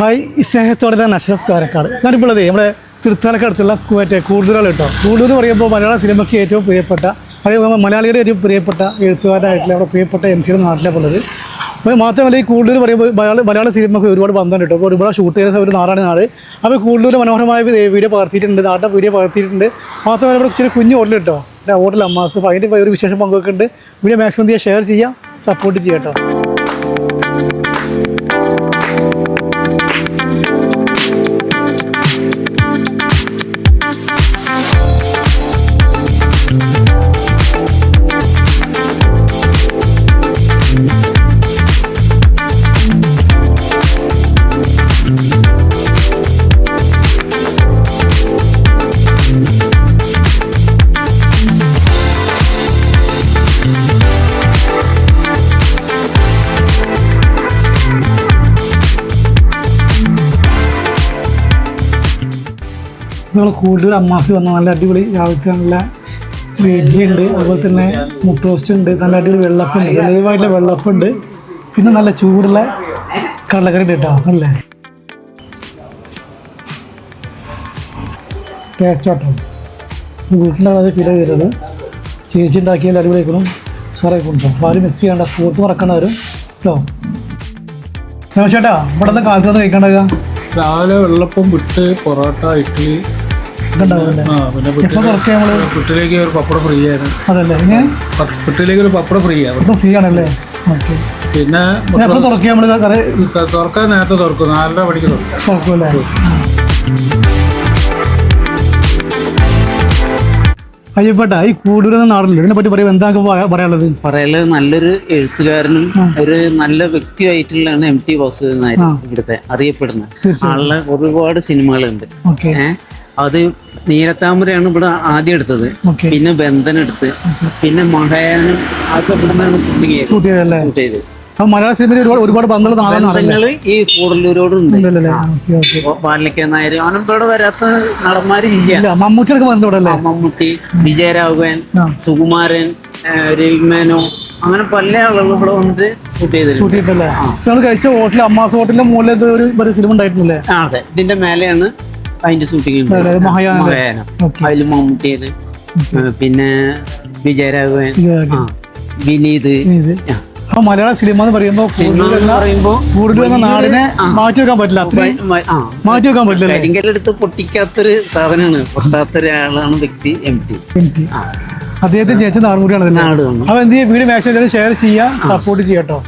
Hi സ്നേഹത്തോടെ ഞാൻ അഷ്റഫ് കാരക്കാട്. ഞാനിപ്പോൾ ഉള്ളത് നമ്മുടെ തൃത്താലക്കടുത്തുള്ള മറ്റേ കൂടുതലുകൾ കേട്ടോ. കൂടുതൽ എന്ന് പറയുമ്പോൾ മലയാള സിനിമയ്ക്ക് ഏറ്റവും പ്രിയപ്പെട്ട അതേപോലെ മലയാളിയുടെ ഏറ്റവും പ്രിയപ്പെട്ട എഴുത്തുകാരായിട്ടുള്ള അവിടെ പ്രിയപ്പെട്ട എം ടിയുടെ നാട്ടിലെ ഉള്ളത് അപ്പോൾ മാത്രമല്ല ഈ കൂടുതൽ പറയുമ്പോൾ മലയാള മലയാള സിനിമയ്ക്ക് ഒരുപാട് ബന്ധം കിട്ടും. അപ്പോൾ ഒരുപാട് ഷൂട്ട് ചെയ്ത ഒരു നാടാണ് നാട്. അപ്പോൾ കൂടുതൽ മനോഹരമായ വീഡിയോ പകർത്തിയിട്ടുണ്ട് നാട്ടിലെ വീഡിയോ പകർത്തിയിട്ടുണ്ട്. മാത്രമല്ല ഇവിടെ ചെറിയ കുഞ്ഞു ഹോട്ടൽ കേട്ടോ. ഹോട്ടൽ അമ്മാസ്. അപ്പോൾ അതിന്റെ ഒരു വിശേഷം പങ്കുവെക്കുന്നുണ്ട്. വീഡിയോ മാക്സിമം ഷെയർ ചെയ്യാം സപ്പോർട്ട് ചെയ്യാം കേട്ടോ. നമ്മൾ കൂടുതൽ അമ്മാസി വന്ന. നല്ല അടിപൊളി രാവിലത്തെ നല്ല ഉണ്ട്. അതുപോലെ തന്നെ മുട്ട റോസ്റ്റ് ഉണ്ട്. നല്ല അടിപൊളി വെള്ളപ്പുണ്ട്. ലൈവായിട്ടുള്ള വെള്ളപ്പുണ്ട്. പിന്നെ നല്ല ചൂടുള്ള ഉണ്ട് കേട്ടോ. അല്ലേ? ടേസ്റ്റ് ആട്ടോ. വീട്ടിലാണ് ഫീൽ ചെയ്തത് ചേച്ചി ഉണ്ടാക്കിയാൽ അടിപൊളിയാക്കണം സാറേ കൊണ്ടോ അപ്പോൾ ആരും മിസ് ചെയ്യേണ്ട. സ്പോട്ട് മറക്കണ്ട വരും കേട്ടോ? ചേട്ടാ ഇവിടെ നിന്ന് കാലത്ത് കഴിക്കേണ്ടത് രാവിലെ വെള്ളപ്പം പുട്ട് പൊറോട്ട ഇഡ്ഡലി പുട്ടിലേക്ക് ഒരു പപ്പടം ഫ്രീ ആയിരുന്നു. അതല്ലേ പുട്ടിലേക്ക് ഒരു പപ്പടം ഫ്രീ ആണ് ഫ്രീ ആണല്ലേ? പിന്നെ തുറക്കാൻ നേരത്തെ തുറക്കും. നാലര മണിക്ക് തുറക്കും. തുറക്കുമല്ലേ? അയ്യപ്പെട്ട ഈ കൂടുതൽ നാടില്ല? ഇതിനെ പറ്റി പറയുമ്പോൾ എന്താ പറയാനുള്ളത്? പറയാനുള്ളത് നല്ലൊരു എഴുത്തുകാരനും ഒരു നല്ല വ്യക്തിയായിട്ടുള്ളതാണ് എം ടി വാസുദേവൻ നായർ ഇവിടുത്തെ അറിയപ്പെടുന്ന. ആളുടെ ഒരുപാട് സിനിമകളുണ്ട്. ഓക്കെ. ഏഹ് അത് നീലത്താമരയാണ് ഇവിടെ ആദ്യം എടുത്തത്. പിന്നെ ബന്ധൻ എടുത്ത്. പിന്നെ മഹയാനും അതൊക്കെ ഇവിടെ നിന്നാണ് ചെയ്തത്. മലയാള സിനിമയിൽ ഒരുപാട് ഒരുപാട് ബന്ധങ്ങൾ ഈ കൂടല്ലൂരോടുണ്ട് ബാലക്ക നായർ അവനോട് വരാത്ത നടന്മാരില്ല. മമ്മൂട്ടിയൊക്കെ ബന്ധം മമ്മൂട്ടി വിജയരാഘവൻ സുകുമാരൻ രവിമേനോ അങ്ങനെ പല ആളുകളും ഇവിടെ വന്നിട്ട് ഷൂട്ട് ചെയ്തിട്ടുണ്ട്. കഴിച്ച ഹോട്ടലിൽ അമ്മാസ് ഹോട്ടലിന്റെ മുകളിൽ ഒരു സിനിമ ഉണ്ടായിട്ടില്ലേ അതെ. ഇതിന്റെ മേലെയാണ് അതിന്റെ ഷൂട്ടിംഗ് അതിൽ മമ്മൂട്ടിയത് പിന്നെ വിജയരാഘവൻ. വിനീത്. അപ്പൊ മലയാള സിനിമ എന്ന് പറയുമ്പോ കൂടുതൽ നാടിനെ മാറ്റി വെക്കാൻ പറ്റില്ല. മാറ്റി വെക്കാൻ പറ്റില്ല കരിങ്കല്ലെടുത്ത് പൊട്ടിക്കാത്തൊരു സാധനമാണ്. പൊട്ടാത്ത ഒരാളാണ് വ്യക്തി എം ടി. അദ്ദേഹത്തെ ജയിച്ച നാടുകൂടിയാണ് അപ്പൊ എന്ത് ചെയ്യും? വീട് മാക്സിമം ഷെയർ ചെയ്യുക സപ്പോർട്ട് ചെയ്യാം കേട്ടോ